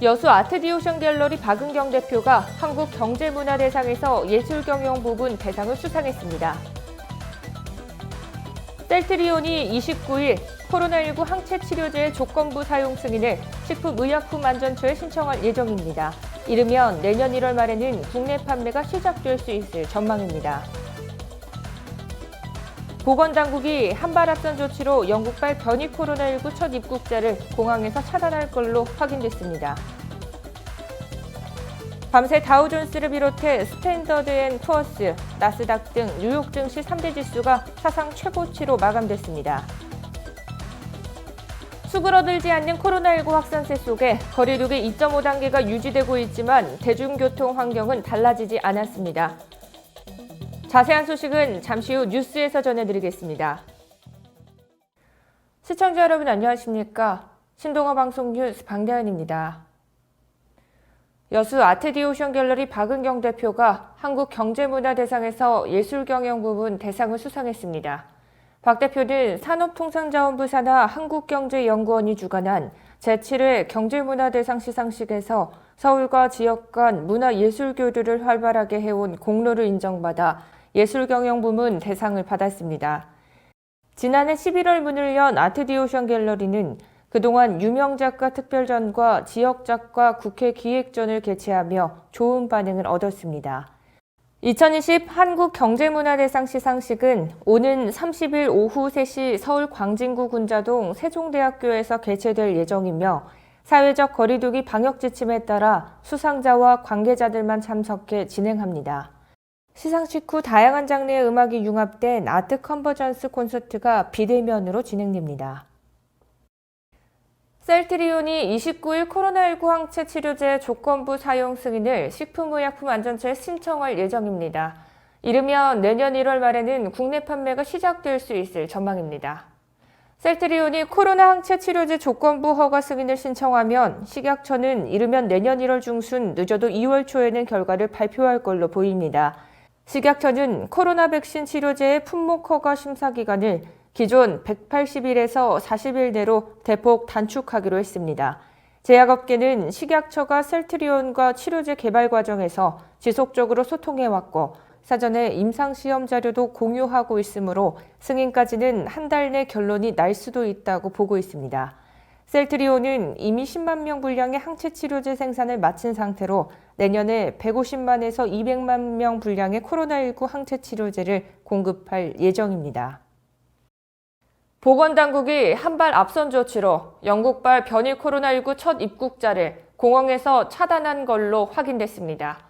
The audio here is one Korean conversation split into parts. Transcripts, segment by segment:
여수 아트디오션 갤러리 박은경 대표가 한국 경제문화대상에서 예술경영 부분 대상을 수상했습니다. 셀트리온이 29일 코로나19 항체 치료제 조건부 사용 승인을 식품의약품안전처에 신청할 예정입니다. 이르면 내년 1월 말에는 국내 판매가 시작될 수 있을 전망입니다. 보건당국이 한발 앞선 조치로 영국발 변이 코로나19 첫 입국자를 공항에서 차단할 걸로 확인됐습니다. 밤새 다우존스를 비롯해 스탠더드 앤 푸어스, 나스닥 등 뉴욕 증시 3대 지수가 사상 최고치로 마감됐습니다. 수그러들지 않는 코로나19 확산세 속에 거리두기 2.5단계가 유지되고 있지만 대중교통 환경은 달라지지 않았습니다. 자세한 소식은 잠시 후 뉴스에서 전해드리겠습니다. 시청자 여러분 안녕하십니까? 신동아 방송 뉴스 방대현입니다. 여수 아트디오션 갤러리 박은경 대표가 한국경제문화대상에서 예술경영 부분 대상을 수상했습니다. 박 대표는 산업통상자원부 산하 한국경제연구원이 주관한 제7회 경제문화대상 시상식에서 서울과 지역 간 문화예술 교류를 활발하게 해온 공로를 인정받아 예술경영 부문 대상을 받았습니다. 지난해 11월 문을 연 아트디오션 갤러리는 그동안 유명 작가 특별전과 지역 작가 국회 기획전을 개최하며 좋은 반응을 얻었습니다. 2020 한국경제문화대상 시상식은 오는 30일 오후 3시 서울 광진구 군자동 세종대학교에서 개최될 예정이며 사회적 거리두기 방역 지침에 따라 수상자와 관계자들만 참석해 진행합니다. 시상식 후 다양한 장르의 음악이 융합된 아트 컨버전스 콘서트가 비대면으로 진행됩니다. 셀트리온이 29일 코로나19 항체 치료제 조건부 사용 승인을 식품의약품안전처에 신청할 예정입니다. 이르면 내년 1월 말에는 국내 판매가 시작될 수 있을 전망입니다. 셀트리온이 코로나 항체 치료제 조건부 허가 승인을 신청하면 식약처는 이르면 내년 1월 중순 늦어도 2월 초에는 결과를 발표할 걸로 보입니다. 식약처는 코로나 백신 치료제의 품목 허가 심사 기간을 기존 180일에서 40일 내로 대폭 단축하기로 했습니다. 제약업계는 식약처가 셀트리온과 치료제 개발 과정에서 지속적으로 소통해왔고 사전에 임상시험 자료도 공유하고 있으므로 승인까지는 한 달 내 결론이 날 수도 있다고 보고 있습니다. 셀트리온은 이미 10만 명 분량의 항체 치료제 생산을 마친 상태로 내년에 150만에서 200만 명 분량의 코로나19 항체 치료제를 공급할 예정입니다. 보건당국이 한 발 앞선 조치로 영국발 변이 코로나19 첫 입국자를 공항에서 차단한 걸로 확인됐습니다.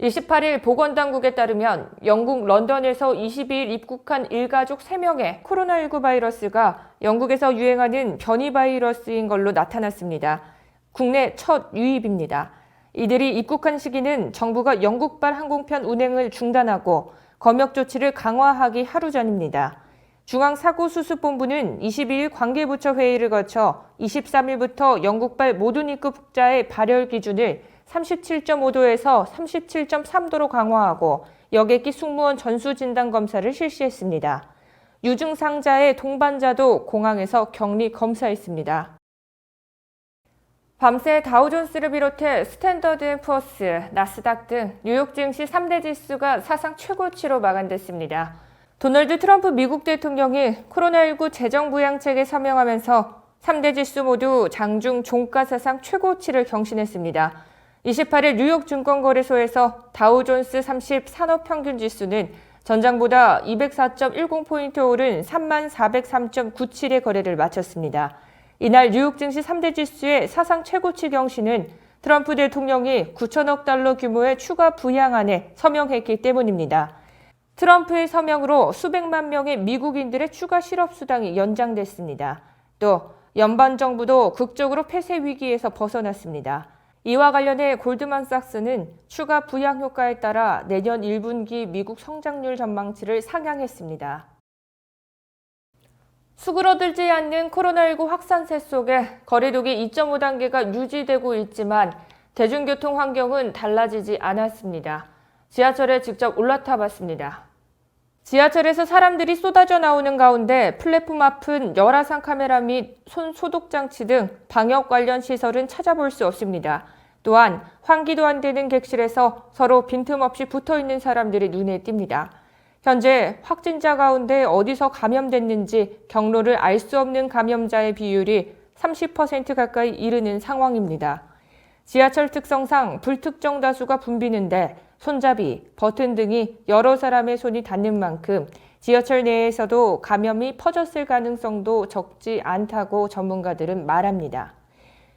28일 보건당국에 따르면 영국 런던에서 22일 입국한 일가족 3명의 코로나19 바이러스가 영국에서 유행하는 변이 바이러스인 걸로 나타났습니다. 국내 첫 유입입니다. 이들이 입국한 시기는 정부가 영국발 항공편 운행을 중단하고 검역 조치를 강화하기 하루 전입니다. 중앙사고수습본부는 22일 관계부처 회의를 거쳐 23일부터 영국발 모든 입국자의 발열 기준을 37.5도에서 37.3도로 강화하고 여객기 승무원 전수진단 검사를 실시했습니다. 유증상자의 동반자도 공항에서 격리 검사했습니다. 밤새 다우존스를 비롯해 스탠더드 앤 푸어스, 나스닥 등 뉴욕 증시 3대 지수가 사상 최고치로 마감됐습니다. 도널드 트럼프 미국 대통령이 코로나19 재정 부양책에 서명하면서 3대 지수 모두 장중 종가 사상 최고치를 경신했습니다. 28일 뉴욕 증권거래소에서 다우존스 30 산업평균 지수는 전장보다 204.10포인트 오른 3403.97의 거래를 마쳤습니다. 이날 뉴욕 증시 3대 지수의 사상 최고치 경신은 트럼프 대통령이 9천억 달러 규모의 추가 부양안에 서명했기 때문입니다. 트럼프의 서명으로 수백만 명의 미국인들의 추가 실업수당이 연장됐습니다. 또 연방정부도 극적으로 폐쇄 위기에서 벗어났습니다. 이와 관련해 골드만삭스는 추가 부양 효과에 따라 내년 1분기 미국 성장률 전망치를 상향했습니다. 수그러들지 않는 코로나19 확산세 속에 거리두기 2.5단계가 유지되고 있지만 대중교통 환경은 달라지지 않았습니다. 지하철에 직접 올라타 봤습니다. 지하철에서 사람들이 쏟아져 나오는 가운데 플랫폼 앞은 열화상 카메라 및 손 소독 장치 등 방역 관련 시설은 찾아볼 수 없습니다. 또한 환기도 안 되는 객실에서 서로 빈틈없이 붙어 있는 사람들이 눈에 띕니다. 현재 확진자 가운데 어디서 감염됐는지 경로를 알 수 없는 감염자의 비율이 30% 가까이 이르는 상황입니다. 지하철 특성상 불특정 다수가 붐비는데 손잡이, 버튼 등이 여러 사람의 손이 닿는 만큼 지하철 내에서도 감염이 퍼졌을 가능성도 적지 않다고 전문가들은 말합니다.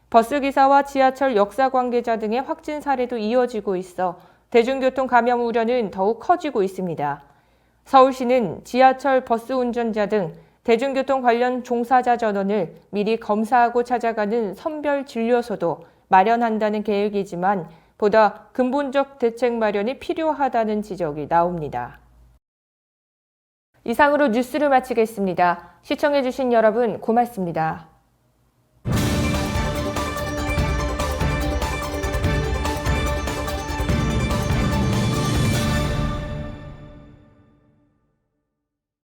버스기사와 지하철 역사 관계자 등의 확진 사례도 이어지고 있어 대중교통 감염 우려는 더욱 커지고 있습니다. 서울시는 지하철 버스 운전자 등 대중교통 관련 종사자 전원을 미리 검사하고 찾아가는 선별 진료소도 마련한다는 계획이지만 보다 근본적 대책 마련이 필요하다는 지적이 나옵니다. 이상으로 뉴스를 마치겠습니다. 시청해주신 여러분 고맙습니다.